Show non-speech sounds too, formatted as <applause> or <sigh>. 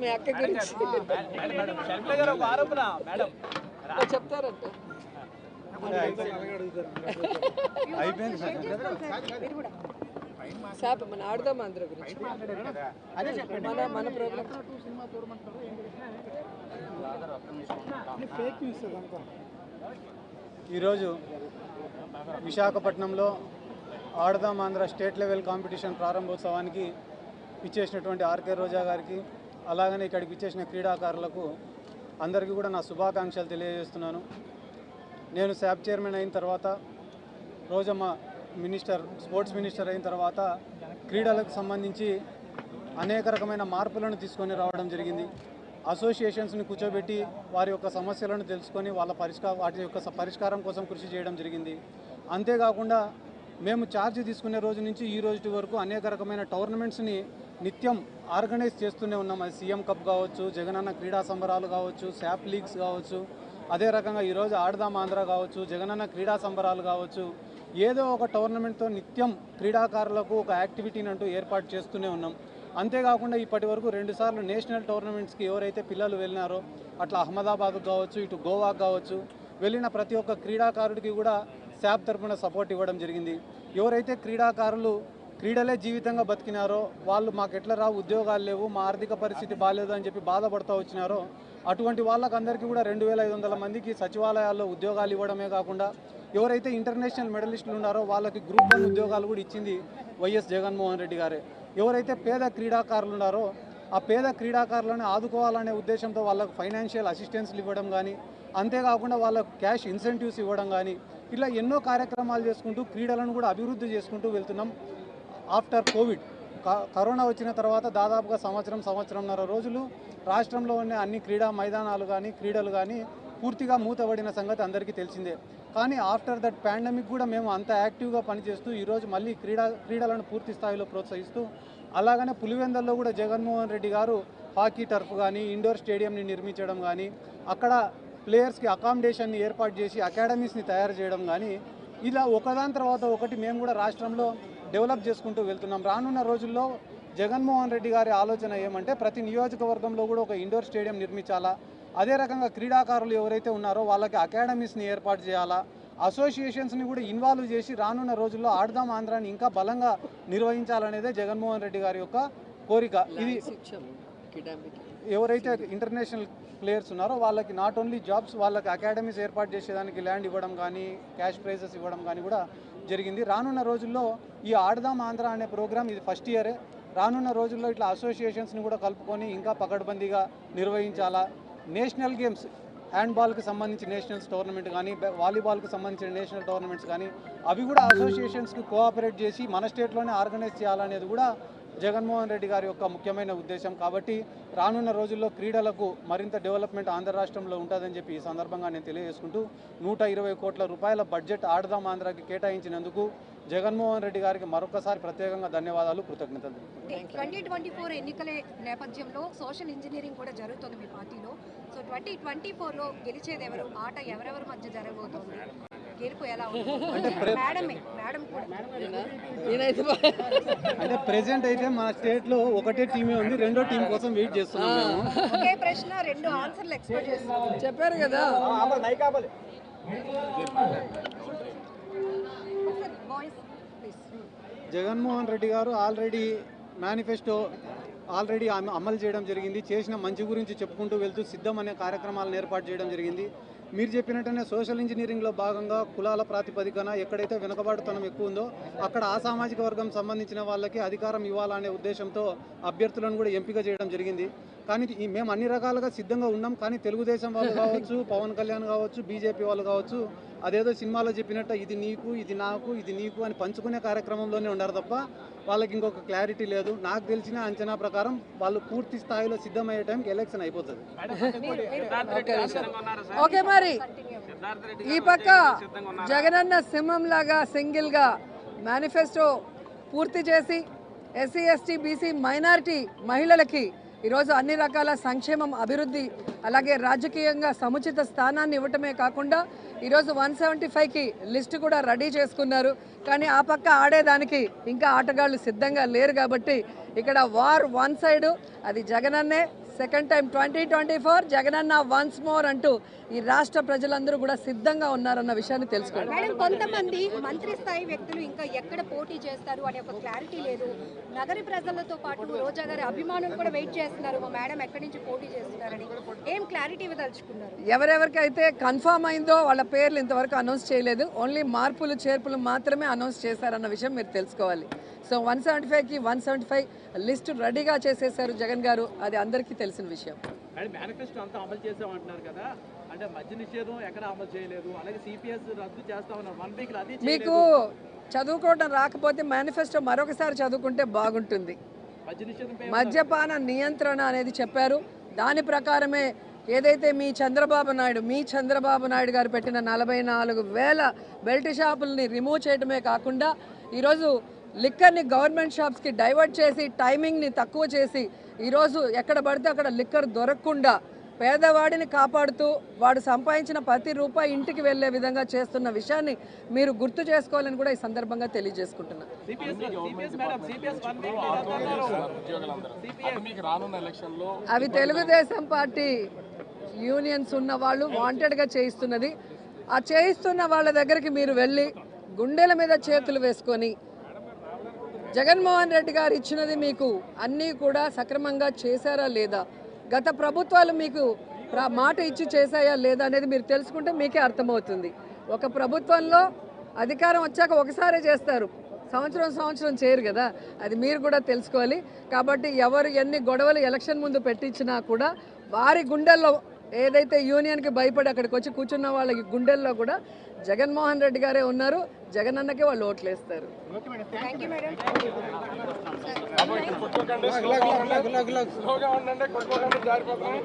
మీ అక్క గురించి చెప్తారంట శాప మన ఆడదాం ఆంధ్ర గురించి మన మన ప్రోగ్రామ్ ఈరోజు విశాఖపట్నంలో ఆడదాం ఆంధ్ర స్టేట్ లెవెల్ కాంపిటీషన్ ప్రారంభోత్సవానికి ఇచ్చేసినటువంటి ఆర్కే రోజా గారికి అలాగనే ఇక్కడికి ఇచ్చేసిన క్రీడాకారులకు అందరికీ కూడా నా శుభాకాంక్షలు తెలియజేస్తున్నాను. నేను శాప్ చైర్మన్ అయిన తర్వాత రోజమ్మ మినిస్టర్ స్పోర్ట్స్ మినిస్టర్ అయిన తర్వాత క్రీడలకు సంబంధించి అనేక రకమైన మార్పులను తీసుకొని రావడం జరిగింది. అసోసియేషన్స్ని కూర్చోబెట్టి వారి యొక్క సమస్యలను తెలుసుకొని వాళ్ళ పరిష్కార వాటి యొక్క పరిష్కారం కోసం కృషి చేయడం జరిగింది. అంతేకాకుండా మేము ఛార్జ్ తీసుకునే రోజు నుంచి ఈ రోజు వరకు అనేక రకమైన టోర్నమెంట్స్ని నిత్యం ఆర్గనైజ్ చేస్తూనే ఉన్నాం. అది సీఎం కప్ కావచ్చు జగనన్న క్రీడా సంబరాలు కావచ్చు శాప్ లీగ్స్ కావచ్చు. అదే రకంగా ఈరోజు ఆడదాం ఆంధ్ర కావచ్చు జగనన్న క్రీడా సంబరాలు కావచ్చు. ఏదో ఒక టోర్నమెంట్తో నిత్యం క్రీడాకారులకు ఒక యాక్టివిటీని అంటూ ఏర్పాటు చేస్తూనే ఉన్నాం. అంతేకాకుండా ఇప్పటి వరకు రెండుసార్లు నేషనల్ టోర్నమెంట్స్కి ఎవరైతే పిల్లలు వెళ్ళినారో అట్లా అహ్మదాబాద్ కావచ్చు ఇటు గోవాకు కావచ్చు వెళ్ళిన ప్రతి ఒక్క క్రీడాకారుడికి కూడా శాప్ తరపున సపోర్ట్ ఇవ్వడం జరిగింది. ఎవరైతే క్రీడాకారులు క్రీడలే జీవితంగా బతికినారో వాళ్ళు మాకు ఎట్లా రావు ఉద్యోగాలు లేవు మా ఆర్థిక పరిస్థితి బాగాలేదు అని చెప్పి బాధపడుతూ వచ్చినారో అటువంటి వాళ్ళకందరికీ కూడా రెండు వేల ఐదు వందల మందికి సచివాలయాల్లో ఉద్యోగాలు ఇవ్వడమే కాకుండా ఎవరైతే ఇంటర్నేషనల్ మెడలిస్టులు ఉన్నారో వాళ్ళకి గ్రూప్ వన్ ఉద్యోగాలు కూడా ఇచ్చింది వైఎస్ జగన్మోహన్ రెడ్డి గారే. ఎవరైతే పేద క్రీడాకారులు ఉన్నారో ఆ పేద క్రీడాకారులను ఆదుకోవాలనే ఉద్దేశంతో వాళ్ళకు ఫైనాన్షియల్ అసిస్టెన్స్లు ఇవ్వడం కానీ అంతేకాకుండా వాళ్ళకు క్యాష్ ఇన్సెంటివ్స్ ఇవ్వడం కానీ ఇట్లా ఎన్నో కార్యక్రమాలు చేసుకుంటూ క్రీడలను కూడా అభివృద్ధి చేసుకుంటూ వెళ్తున్నాం. ఆఫ్టర్ కోవిడ్ క- కరోనా వచ్చిన తర్వాత దాదాపుగా సంవత్సరం సంవత్సరంన్నర రోజులు రాష్ట్రంలో ఉన్న అన్ని క్రీడా మైదానాలు కానీ క్రీడలు కానీ పూర్తిగా మూతబడిన సంగతి అందరికీ తెలిసిందే. కానీ ఆఫ్టర్ దట్ పాండమిక్ కూడా మేము అంత యాక్టివ్గా పనిచేస్తూ ఈరోజు మళ్ళీ క్రీడా క్రీడలను పూర్తి స్థాయిలో ప్రోత్సహిస్తూ అలాగనే పులివెందల్లో కూడా జగన్మోహన్ రెడ్డి గారు హాకీ టర్ఫ్ కానీ ఇండోర్ స్టేడియంని నిర్మించడం కానీ అక్కడ ప్లేయర్స్కి అకామిడేషన్ని ఏర్పాటు చేసి అకాడమీస్ని తయారు చేయడం కానీ ఇలా ఒకదాని తర్వాత ఒకటి మేము కూడా రాష్ట్రంలో డెవలప్ చేసుకుంటూ వెళ్తున్నాం. రానున్న రోజుల్లో జగన్మోహన్ రెడ్డి గారి ఆలోచన ఏమంటే ప్రతి నియోజకవర్గంలో కూడా ఒక ఇండోర్ స్టేడియం నిర్మించాలా? అదే రకంగా క్రీడాకారులు ఎవరైతే ఉన్నారో వాళ్ళకి అకాడమీస్ని ఏర్పాటు చేయాలా? అసోసియేషన్స్ని కూడా ఇన్వాల్వ్ చేసి రానున్న రోజుల్లో ఆడదాం ఆంధ్రాని ఇంకా బలంగా నిర్వహించాలనేదే జగన్మోహన్ రెడ్డి గారి యొక్క కోరిక. ఇది ఎవరైతే ఇంటర్నేషనల్ ప్లేయర్స్ ఉన్నారో వాళ్ళకి నాట్ ఓన్లీ జాబ్స్ వాళ్ళకి అకాడమీస్ ఏర్పాటు చేసేదానికి ల్యాండ్ ఇవ్వడం కానీ క్యాష్ ప్రైజెస్ ఇవ్వడం కానీ కూడా జరిగింది. రానున్న రోజుల్లో ఈ ఆడదాం ఆంధ్ర అనే ప్రోగ్రామ్ ఇది ఫస్ట్ ఇయరే రానున్న రోజుల్లో ఇట్లా అసోసియేషన్స్ని కూడా కలుపుకొని ఇంకా పకడ్బందీగా నిర్వహించాలా? నేషనల్ గేమ్స్ హ్యాండ్బాల్కి సంబంధించి నేషనల్స్ టోర్నమెంట్ కానీ వాలీబాల్కి సంబంధించిన నేషనల్ టోర్నమెంట్స్ కానీ అవి కూడా అసోసియేషన్స్కి కోఆపరేట్ చేసి మన స్టేట్లోనే ఆర్గనైజ్ చేయాలనేది కూడా జగన్మోహన్ రెడ్డి గారి యొక్క ముఖ్యమైన ఉద్దేశం కాబట్టి రానున్న రోజుల్లో క్రీడలకు మరింత డెవలప్మెంట్ ఆంధ్ర రాష్ట్రంలో ఉంటుందని చెప్పి ఈ సందర్భంగా నేను తెలియజేసుకుంటూ నూట ఇరవై కోట్ల రూపాయల బడ్జెట్ ఆడదాం ఆంధ్రాకి కేటాయించినందుకు జగన్మోహన్ రెడ్డి గారికి మరొకసారి ప్రత్యేకంగా ధన్యవాదాలు కృతజ్ఞతలు ట్వంటీ ట్వంటీ ఫోర్ ఎన్నికల నేపథ్యంలో సోషల్ ఇంజనీరింగ్ కూడా జరుగుతుంది మీ పార్టీలో. సో ట్వంటీ ట్వంటీ ఫోర్లో గెలిచేది ఎవరు? ఆట ఎవరెవరి మధ్య జరగబోతోంది? మేడమే మేడం కూడా. అంటే ప్రెసెంట్ అయితే మన స్టేట్లో ఒకటే టీమే ఉంది రెండో టీం కోసం వెయిట్ చేస్తున్నాం మేము. ఒకే ప్రశ్న రెండు ఆన్సర్లు ఎక్స్పెక్ట్ చేస్తున్నాం చెప్పారు కదా. జగన్మోహన్ రెడ్డి గారు ఆల్రెడీ మేనిఫెస్టో ఆల్రెడీ అమలు చేయడం జరిగింది. చేసిన మంచి గురించి చెప్పుకుంటూ వెళ్తూ సిద్ధం అనే కార్యక్రమాలను ఏర్పాటు చేయడం జరిగింది. మీరు చెప్పినట్టునే సోషల్ ఇంజనీరింగ్లో భాగంగా కులాల ప్రాతిపదికన ఎక్కడైతే వెనుకబాటుతనం ఎక్కువ ఉందో అక్కడ ఆ సామాజిక వర్గం సంబంధించిన వాళ్ళకి అధికారం ఇవ్వాలనే ఉద్దేశంతో అభ్యర్థులను కూడా ఎంపిక చేయడం జరిగింది. కానీ ఈ- మేము అన్ని రకాలుగా సిద్ధంగా ఉన్నాం. కానీ తెలుగుదేశం వాళ్ళు <laughs> కావచ్చు పవన్ కళ్యాణ్ కావచ్చు బీజేపీ వాళ్ళు కావచ్చు అదేదో సినిమాలో చెప్పినట్టు ఇది నీకు ఇది నాకు ఇది నీకు అని పంచుకునే కార్యక్రమంలోనే ఉన్నారు తప్ప వాళ్ళకి ఇంకొక క్లారిటీ లేదు. నాకు తెలిసిన అంచనా ప్రకారం వాళ్ళు పూర్తి స్థాయిలో సిద్ధమయ్యే టైంకి ఎలక్షన్ అయిపోతుంది. <laughs> ఓకే. మరి. ఈ పక్క జగనన్న సింహం లాగా సింగిల్గా మేనిఫెస్టో పూర్తి చేసి ఎస్సీ ఎస్టీ బీసీ మైనారిటీ మహిళలకి ఈరోజు అన్ని రకాల సంక్షేమం అభివృద్ధి అలాగే రాజకీయంగా సముచిత స్థానాన్ని ఇవ్వటమే కాకుండా ఈరోజు వన్ సెవెంటీ ఫైవ్కి లిస్ట్ కూడా రెడీ చేసుకున్నారు. కానీ ఆ పక్క ఆడేదానికి ఇంకా ఆటగాళ్ళు సిద్ధంగా లేరు కాబట్టి ఇక్కడ వార్ వన్ సైడు అది జగనన్నే second time twenty twenty four Jagananna once more అంటూ ఈ రాష్ట్ర ప్రజలందరూ కూడా సిద్ధంగా ఉన్నారన్న విషయాన్ని తెలుసుకోండి మేడం కొంతమంది మంత్రి స్థాయి వ్యక్తులు ఇంకా ఎక్కడ పోటీ చేస్తారు అనే ఒక క్లారిటీ లేదు. నగరి ప్రజలతో పాటు రోజా గారి అభిమానులు కూడా వెయిట్ చేస్తున్నారు. మా మేడం ఎక్కడి నుంచి పోటీ చేస్తున్నారని. ఏం క్లారిటీ ఇవ్వదలుచుకున్నారు? ఎవరెవరికైతే కన్ఫామ్ అయిందో వాళ్ళ పేర్లు ఇంతవరకు అనౌన్స్ చేయలేదు. ఓన్లీ మార్పులు చేర్పులు మాత్రమే అనౌన్స్ చేశారన్న విషయం మీరు తెలుసుకోవాలి. సో వన్ సెవెంటీ ఫైవ్కి వన్ సెవెంటీ ఫైవ్ లిస్ట్ రెడీగా చేసేసారు జగన్ గారు. అది అందరికీ తెలిసిన విషయం. మేనిఫెస్టో అంతా అమలు చేసామంటున్నారు కదా. అంటే మద్య నిషేధం ఎక్కడ అమలు చేయలేదు. అలాగే సిపిఎస్ రద్దు చేస్తామన్నారు వన్ వీక్ అది మీకు చదువుకోవడం రాకపోతే మేనిఫెస్టో మరొకసారి చదువుకుంటే బాగుంటుంది. మద్యపాన నియంత్రణ అనేది చెప్పారు. దాని ప్రకారమే ఏదైతే మీ చంద్రబాబు నాయుడు మీ చంద్రబాబు నాయుడు గారు పెట్టిన నలభై నాలుగు వేల బెల్ట్ షాపుల్ని రిమూవ్ చేయడమే కాకుండా ఈరోజు లిక్కర్ని గవర్నమెంట్ షాప్స్కి డైవర్ట్ చేసి టైమింగ్ని తక్కువ చేసి ఈరోజు ఎక్కడ పడితే అక్కడ లిక్కర్ దొరకకుండా పేదవాడిని కాపాడుతూ వాడు సంపాదించిన ప్రతి రూపాయి ఇంటికి వెళ్ళే విధంగా చేస్తున్న విషయాన్ని మీరు గుర్తు చేసుకోవాలని కూడా ఈ సందర్భంగా ఎలక్షన్లో అవి తెలుగుదేశం పార్టీ యూనియన్స్ ఉన్న వాళ్ళు వాంటెడ్గా చేయిస్తున్నది. ఆ చేయిస్తున్న వాళ్ళ దగ్గరికి మీరు వెళ్ళి గుండెల మీద చేతులు వేసుకొని జగన్మోహన్ రెడ్డి గారు ఇచ్చినది మీకు అన్నీ కూడా సక్రమంగా చేశారా లేదా? గత ప్రభుత్వాలు మీకు మాట ఇచ్చి చేశాయా లేదా అనేది మీరు తెలుసుకుంటే మీకే అర్థమవుతుంది. ఒక ప్రభుత్వంలో అధికారం వచ్చాక ఒకసారే చేస్తారు. సంవత్సరం సంవత్సరం చేయరు కదా? అది మీరు కూడా తెలుసుకోవాలి. కాబట్టి ఎవరు ఎన్ని గొడవలు ఎలక్షన్ ముందు పెట్టించినా కూడా వారి గుండెల్లో ఏదైతే యూనియన్కి భయపడి అక్కడికి వచ్చి కూర్చున్న వాళ్ళకి గుండెల్లో కూడా జగన్మోహన్ రెడ్డి గారే ఉన్నారు. జగన్ అన్నకే వాళ్ళు ఓట్లేస్తారు. ఉండండి జారిపోకండి